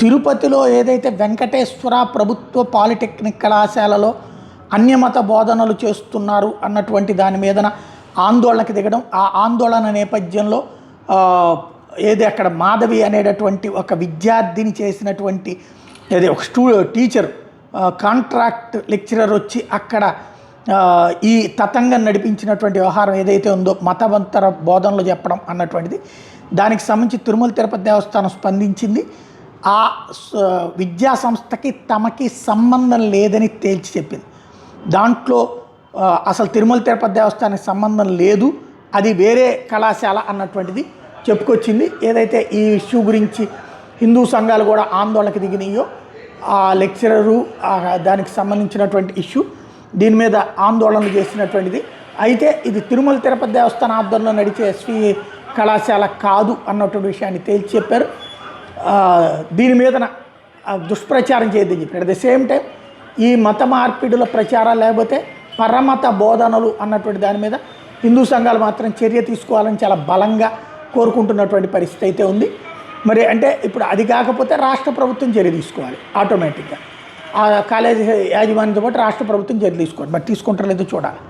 తిరుపతిలో ఏదైతే వెంకటేశ్వర ప్రభుత్వ పాలిటెక్నిక్ కళాశాలలో అన్యమత బోధనలు చేస్తున్నారు అన్నటువంటి దాని మీదన ఆందోళనకి దిగడం ఆ ఆందోళన నేపథ్యంలో ఏది అక్కడ మాధవి అనేటటువంటి ఒక విద్యార్థిని చేసినటువంటి ఏది ఒక స్టూ టీచర్ కాంట్రాక్ట్ లెక్చరర్ వచ్చి అక్కడ ఈ తతంగం నడిపించినటువంటి వ్యవహారం ఏదైతే ఉందో మతవంతర బోధనలు చెప్పడం అన్నటువంటిది. దానికి సంబంధించి తిరుమల తిరుపతి దేవస్థానం స్పందించింది. ఆ విద్యా సంస్థకి తమకి సంబంధం లేదని తేల్చి చెప్పింది. దాంట్లో అసలు తిరుమల తిరుపతి దేవస్థానానికి సంబంధం లేదు. అది వేరే కళాశాల అన్నటువంటిది చెప్పుకొచ్చింది. ఏదైతే ఈ ఇష్యూ గురించి హిందూ సంఘాలు కూడా ఆందోళనకి దిగినాయో ఆ లెక్చరరు దానికి సంబంధించినటువంటి ఇష్యూ దీని మీద ఆందోళనలు చేసినటువంటిది. అయితే ఇది తిరుమల తిరుపతి దేవస్థాన ఆధ్వర్యంలో నడిచే ఎస్వి కళాశాల కాదు అన్నటువంటి విషయాన్ని తేల్చి చెప్పారు. దీని మీదన దుష్ప్రచారం చేయొద్దని చెప్పారు అట్ ద సేమ్ టైం ఈ మత మార్పిడుల ప్రచారాలు లేకపోతే పరమత బోధనలు అన్నటువంటి దాని మీద హిందూ సంఘాలు మాత్రం చర్య తీసుకోవాలని చాలా బలంగా కోరుకుంటున్నటువంటి పరిస్థితి అయితే ఉంది. మరి అంటే ఇప్పుడు అది కాకపోతే రాష్ట్ర ప్రభుత్వం చర్య తీసుకోవాలి ఆటోమేటిక్గా ఆ కాలేజీ యాజమాన్యంతో పాటు రాష్ట్ర ప్రభుత్వం చర్య తీసుకోవాలి. మరి తీసుకుంటారో లేదో చూడాలి.